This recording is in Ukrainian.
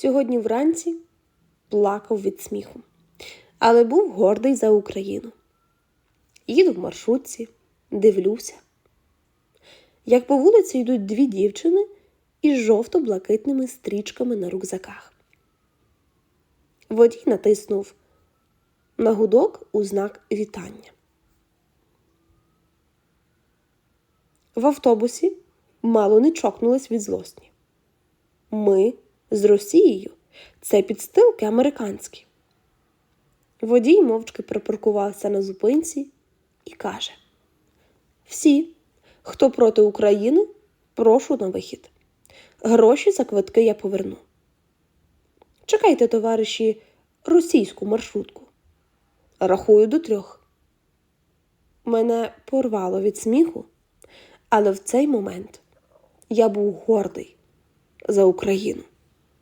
Сьогодні вранці плакав від сміху, але був гордий за Україну. Їду в маршрутці, дивлюся. Як по вулиці йдуть дві дівчини із жовто-блакитними стрічками на рюкзаках. Водій натиснув на гудок у знак вітання. В автобусі мало не чокнулись від злосні. Ми з Росією це підстилки американські. Водій мовчки припаркувався на зупинці і каже: Всі, хто проти України, прошу на вихід. Гроші за квитки я поверну. Чекайте, товариші, російську маршрутку. Рахую до трьох. Мене порвало від сміху, але в цей момент я був гордий за Україну.